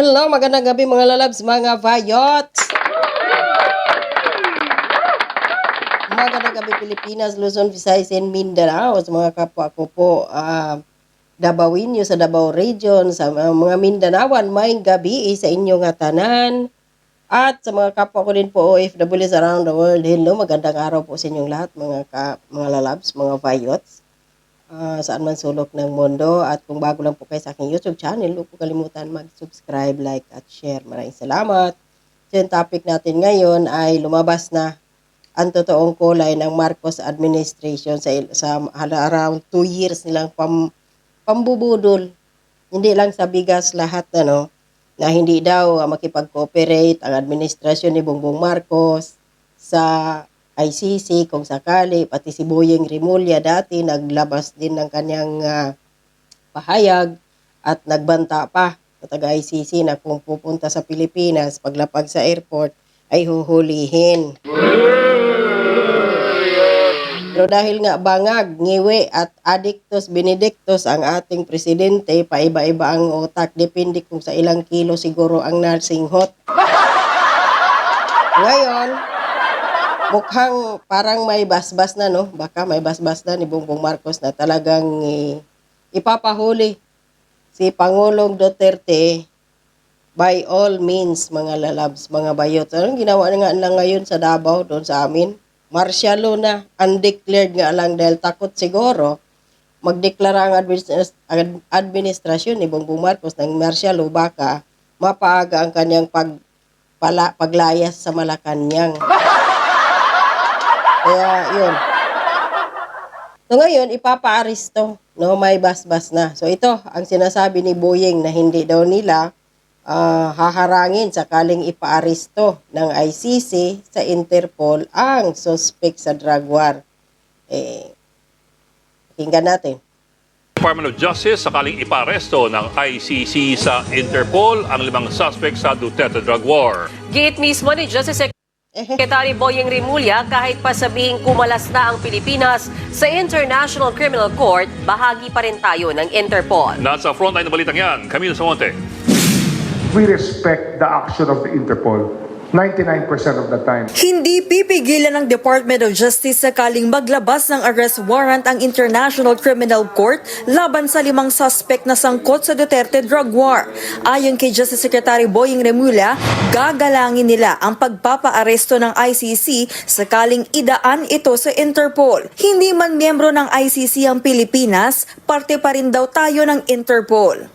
Hello, magandang gabi mga lalabs, mga vayots! Magandang gabi Pilipinas, Luzon, Visayas, and Mindanao. Sa mga kapwa ko po, ah, Dabawinyo sa Davao Region, sa mga mga Mindanawan, may gabi sa inyo nga tanan. At sa mga kapwa ko din po OFWs around the world, hello, magandang araw po sa inyong lahat, mga, ka, mga lalabs, mga vayots. Ah, saan man sulok ng mundo. At kung bago lang po kayo sa aking YouTube channel, huwag po kalimutan mag-subscribe, like, at share. Maraming salamat. So, yung topic natin ngayon ay lumabas na ang totoong kulay ng Marcos administration sa, sa around two years nilang pam, pambubudol. Hindi lang sa bigas lahat ano, na hindi daw makipag-cooperate ang administrasyon ni Bongbong Marcos sa ICC kung sakali, pati si Boyeng Rimulya dati naglabas din ng kanyang ah, pahayag at nagbanta pa sa taga-ICC na kung pupunta sa Pilipinas, paglapag sa airport, ay huhulihin. Pero dahil nga bangag, ngiwi at addictus benedictus ang ating presidente, paiba-iba ang utak. Depende kung sa ilang kilo siguro ang narsinghot. Ngayon, mukhang parang may basbas na, no? Baka may basbas na ni Bongbong Marcos na talagang eh, ipapahuli si Pangulong Duterte by all means, mga lalabs, mga bayot. Anong ginawa na nga lang ngayon sa Davao, doon sa amin? Martial law na, undeclared nga lang dahil takot siguro magdeklara ang administras- ad- administrasyon ni Bongbong Marcos ng martial law baka mapaaga ang kanyang pag, pala, paglayas sa Malacanang. Kaya, yun. So ngayon, ipapa-aristo, no, may basbas na. So ito, ang sinasabi ni Boyeng na hindi daw nila ah, haharangin sakaling ipa-aristo ng ICC sa Interpol ang suspect sa drug war. Eh, pakinggan natin. Department of Justice sakaling iparesto ng ICC sa Interpol ang limang suspect sa Duterte drug war. Gate mismo ni Justice Secretary Boyeng Rimulya kahit pa sabihing kumalas na ang Pilipinas sa International Criminal Court, bahagi pa rin tayo ng Interpol. Nasa frontline ng balitang yan, Camilo Samonte. we respect the action of the Interpol 99% of the time. Hindi pipigilan ng Department of Justice sakaling maglabas ng arrest warrant ang International Criminal Court laban sa limang suspect na sangkot sa Duterte drug war. Ayon kay Justice Secretary Boying Remulla, gagalangin nila ang pagpapaaresto ng ICC sakaling idaan ito sa Interpol. Hindi man miyembro ng ICC ang Pilipinas, parte pa rin daw tayo ng Interpol.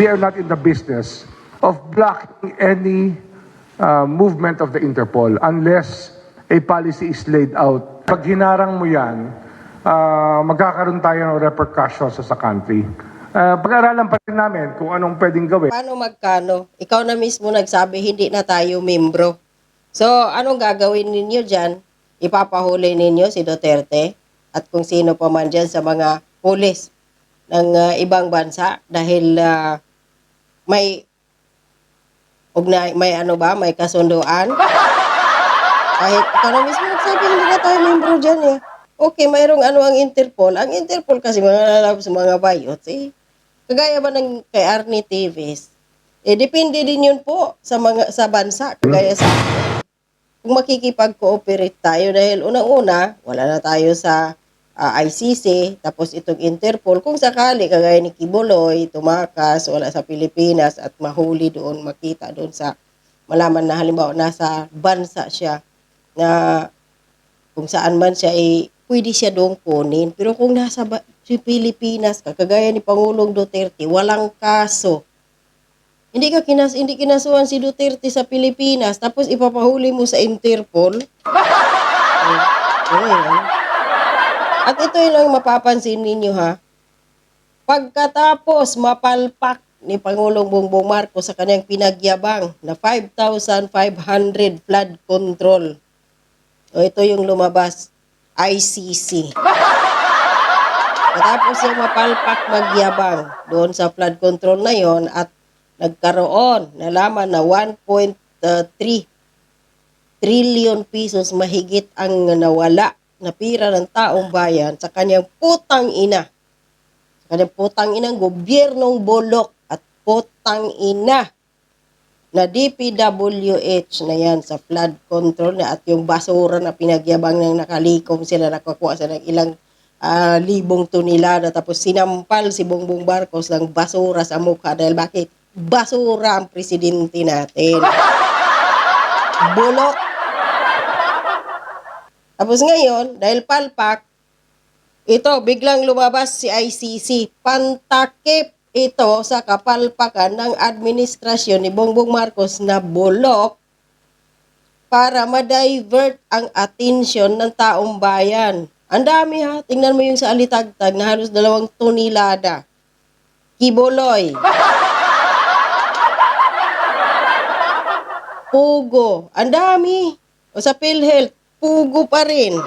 We are not in the business of blocking any uh, movement of the Interpol unless a policy is laid out. Pag hinarang mo yan, uh, magkakaroon tayo ng repercussions sa country. Uh, pag-aralan pa rin namin kung anong pwedeng gawin. Paano magkano? Ikaw na mismo nagsabi hindi na tayo membro. So, anong gagawin ninyo dyan? Ipapahuli ninyo si Duterte at kung sino pa man dyan sa mga pulis ng ah, ibang bansa dahil ah, may ugnay, may ano ba, may kasunduan. Kahit ikaw na mismo nagsabi hindi na tayo membro dyan eh. Okay, mayroong ano ang Interpol. Ang Interpol kasi mga lalabs, mga bayots eh. Kagaya ba ng kay Arnie Davis, eh depende din yun po sa mga sa bansa kagaya sa. Kung makikipag-cooperate tayo dahil unang-una, wala na tayo sa ah, ICC, tapos itong Interpol, kung sakali kagaya ni Kibuloy, tumakas, wala sa Pilipinas at mahuli doon, makita doon sa malaman na halimbawa nasa bansa siya na kung saan man siya ay pwede siya doon kunin. Pero kung nasa ba- si Pilipinas ka, kagaya ni Pangulong Duterte, walang kaso. Hindi ka kinas hindi kinasuhan si Duterte sa Pilipinas tapos ipapahuli mo sa Interpol. Oh, ano yan? At ito lang mapapansin ninyo ha. Pagkatapos mapalpak ni Pangulong Bongbong Marcos sa kanyang pinagyabang na 5,500 flood control. O ito yung lumabas, ICC. Matapos yung mapalpak magyabang doon sa flood control na yon at nagkaroon, nalaman na 1.3 trillion pesos mahigit ang nawala na pira ng taong bayan sa kanyang putang ina. Sa kanyang putang inang gobyernong bolok at putang ina na DPWH na yan sa flood control na at yung basura na pinagyabang ng nakalikom sila nakakuha sa ng ilang ah, libong tonelada tapos sinampal si Bongbong Marcos ng basura sa mukha dahil bakit? Basura ang presidente natin. Bulok. Tapos ngayon, dahil palpak, ito, biglang lumabas si ICC. Pantakip ito sa kapalpakan ng administrasyon ni Bongbong Marcos na bulok para ma-divert ang atensyon ng taong bayan. Ang dami ha. Tingnan mo yung sa alitagtag na halos dalawang tonelada. Kibuloy. Pugo. Ang dami. O sa PhilHealth, pugo pa rin.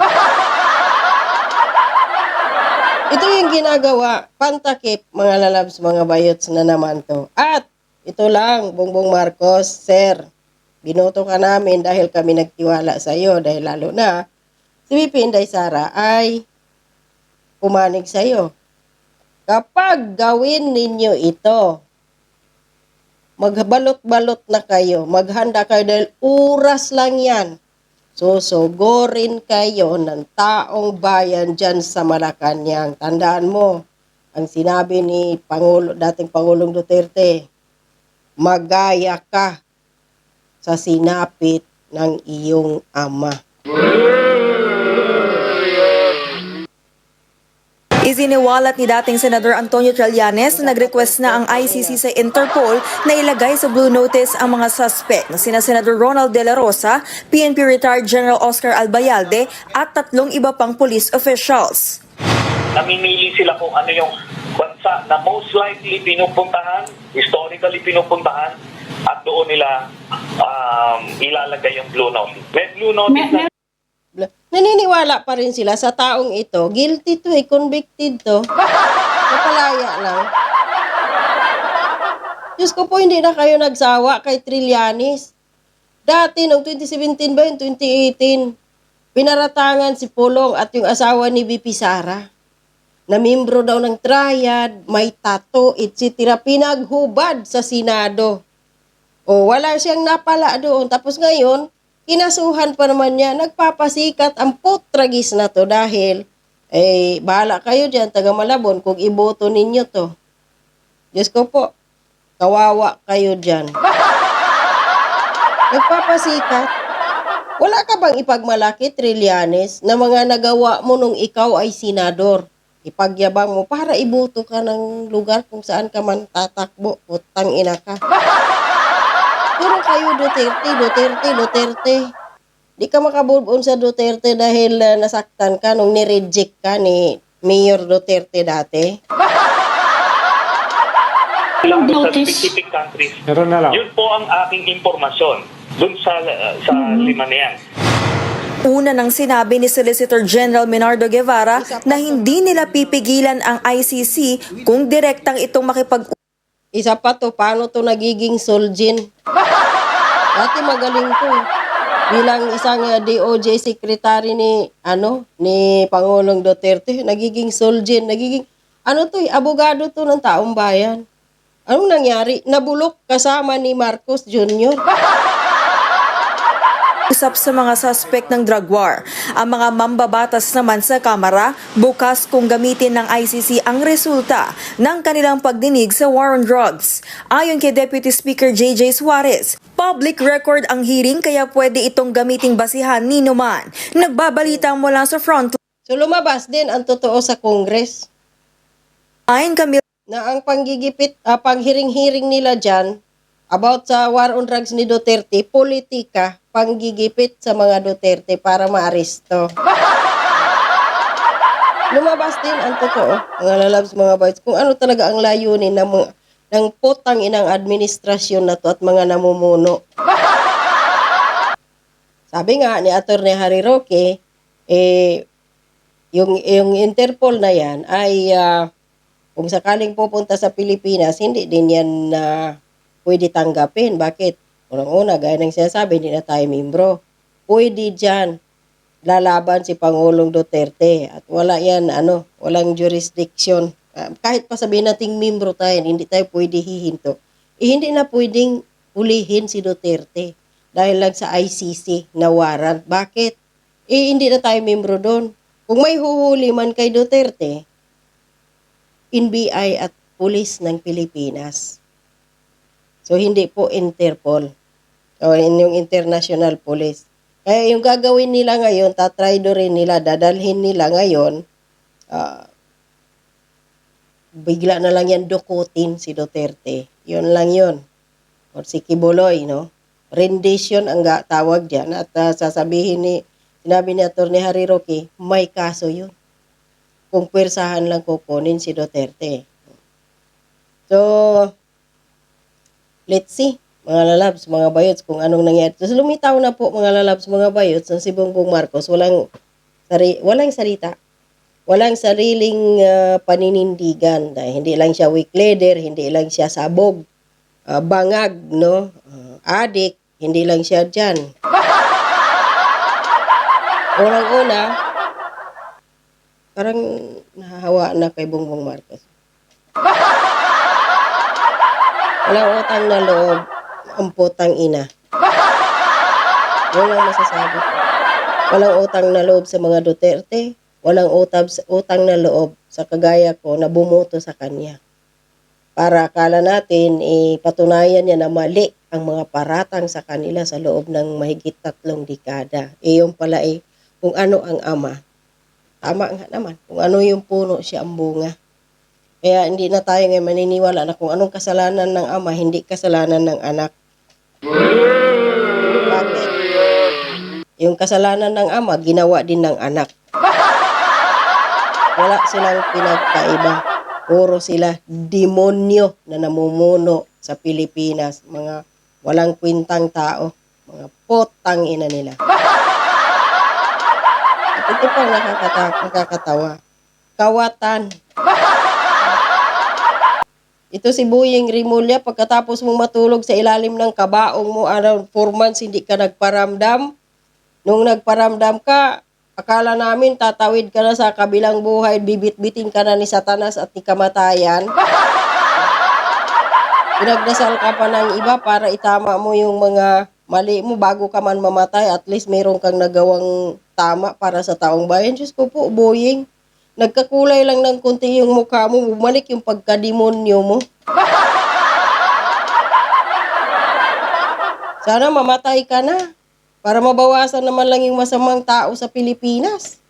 Ito yung ginagawa. Pantakip, mga lalabs, mga bayots na naman to. At, ito lang, Bongbong Marcos, Sir, binoto ka namin dahil kami nagtiwala sa iyo. Dahil lalo na, si VP Inday Sara ay pumanig sa iyo. Kapag gawin ninyo ito, magbalot-balot na kayo, maghanda kayo dahil oras lang yan. Susugorin kayo ng taong bayan dyan sa Malacanang. Tandaan mo, ang sinabi ni Pangulo, dating Pangulong Duterte, magaya ka sa sinapit ng iyong ama. Isiniwalat ni dating Senador Antonio Trillanes na nag-request na ang ICC sa Interpol na ilagay sa blue notice ang mga suspect na sina Senador Ronald De La Rosa, PNP retired General Oscar Albayalde at tatlong iba pang police officials. namimili sila kung ano yung bansa na most likely pinupuntahan, historically pinupuntahan, at doon nila um, ilalagay yung blue notice. May blue notice na Naniniwala pa rin sila sa taong ito. Guilty to eh, convicted to. Napalaya lang. Diyos ko po, hindi na kayo nagsawa kay Trillanes. Dati, noong 2017 ba yun, 2018, pinaratangan si Pulong at yung asawa ni VP Sara na membro daw ng triad, may tato, etc. Pinaghubad sa Senado. O wala siyang napala doon. Tapos ngayon, kinasuhan pa naman niya, nagpapasikat ang putragis na to dahil, eh, bahala kayo dyan, taga Malabon, kung iboto ninyo to. Diyos ko po, kawawa kayo dyan. Nagpapasikat. Wala ka bang ipagmalaki, Trillanes, na mga nagawa mo nung ikaw ay senador? Ipagyabang mo para iboto ka ng lugar kung saan ka man tatakbo. Utang ina ka. Pero kayo Duterte, Duterte, Duterte. Di ka makabubon sa Duterte dahil uh, nasaktan ka nung nireject ka ni Mayor Duterte dati. lang sa specific countries. Meron na lang. Yun po ang aking impormasyon dun sa sa lima na yan. Una nang sinabi ni Solicitor General Menardo Guevara na hindi nila pipigilan ang ICC kung direktang itong makipag Isa pa to, paano to nagiging Solgin? Dati magaling to. eh. Bilang isang uh, DOJ secretary ni ano ni Pangulong Duterte, nagiging Solgin, nagiging ano to, eh, abogado to ng taong bayan. Anong nangyari? Nabulok kasama ni Marcos Jr. usap sa mga suspect ng drug war. Ang mga mambabatas naman sa Kamara, bukas kung gamitin ng ICC ang resulta ng kanilang pagdinig sa war on drugs. Ayon kay Deputy Speaker JJ Suarez, public record ang hearing kaya pwede itong gamiting basihan ni Numan. Nagbabalita mula sa front So lumabas din ang totoo sa Congress line kami na ang panggigipit, ah, panghiring-hiring nila dyan about sa war on drugs ni Duterte, politika, panggigipit sa mga Duterte para maaresto. Lumabas din ang totoo, mga lalabs, mga bites, kung ano talaga ang layunin ng, mga, ng putang inang administrasyon na to at mga namumuno. Sabi nga ni Atty. Harry Roque, eh, yung, yung Interpol na yan ay ah, kung sakaling pupunta sa Pilipinas, hindi din yan na pwede tanggapin. Bakit? Unang-una, gaya ng sinasabi, hindi na tayo membro. Pwede dyan lalaban si Pangulong Duterte. At wala yan, ano, walang jurisdiction. Ah, kahit pa sabihin nating membro tayo, hindi tayo pwede hihinto. Eh, hindi na pwedeng hulihin si Duterte dahil lang sa ICC na warrant. Bakit? Eh, hindi na tayo membro doon. Kung may huhuli man kay Duterte, NBI at pulis ng Pilipinas. So, hindi po Interpol. O, yung International Police. Kaya yung gagawin nila ngayon, tatry do rin nila, dadalhin nila ngayon, ah, bigla na lang yan dukutin si Duterte. Yun lang yun. O si Kibuloy, no? Rendition ang tawag dyan. At ah, sasabihin ni, sinabi ni Atty. Harry Roque, may kaso yun. Kung pwersahan lang kukunin si Duterte. So, let's see, mga lalabs, mga bayots, kung anong nangyari. So, lumitaw na po, mga lalabs, mga bayots, ng si Bongbong Marcos, walang, sari, walang salita. Walang sariling ah, paninindigan. Dahil hindi lang siya weak leader, hindi lang siya sabog, ah, bangag, no? Ah, adik, hindi lang siya dyan. Unang-una, parang nahahawa na kay Bongbong Marcos. Walang utang na loob, ang putang ina. Yun ang masasabi ko. Walang utang na loob sa mga Duterte, walang utang, utang na loob sa kagaya ko na bumoto sa kanya. Para akala natin, eh, niya na mali ang mga paratang sa kanila sa loob ng mahigit tatlong dekada. Eh, pala eh, kung ano ang ama. Tama nga naman, kung ano yung puno siya ang bunga. Kaya hindi na tayo ngayon maniniwala na kung anong kasalanan ng ama, hindi kasalanan ng anak. Bakit? Yung kasalanan ng ama, ginawa din ng anak. Wala silang pinagkaiba. Puro sila demonyo na namumuno sa Pilipinas. Mga walang kwintang tao. Mga potang ina nila. At ito pang nakakata- nakakatawa. Kawatan. Ito si Buying Rimulya, pagkatapos mong matulog sa ilalim ng kabaong mo around 4 months, hindi ka nagparamdam. Nung nagparamdam ka, akala namin tatawid ka na sa kabilang buhay, bibit-bitin ka na ni Satanas at ni kamatayan. Pinagdasal ka pa ng iba para itama mo yung mga mali mo bago ka man mamatay. At least meron kang nagawang tama para sa taong bayan. Diyos ko po, Buying. Nagkakulay lang ng konti yung mukha mo, bumalik yung pagkademonyo mo. Sana mamatay ka na para mabawasan naman lang yung masamang tao sa Pilipinas.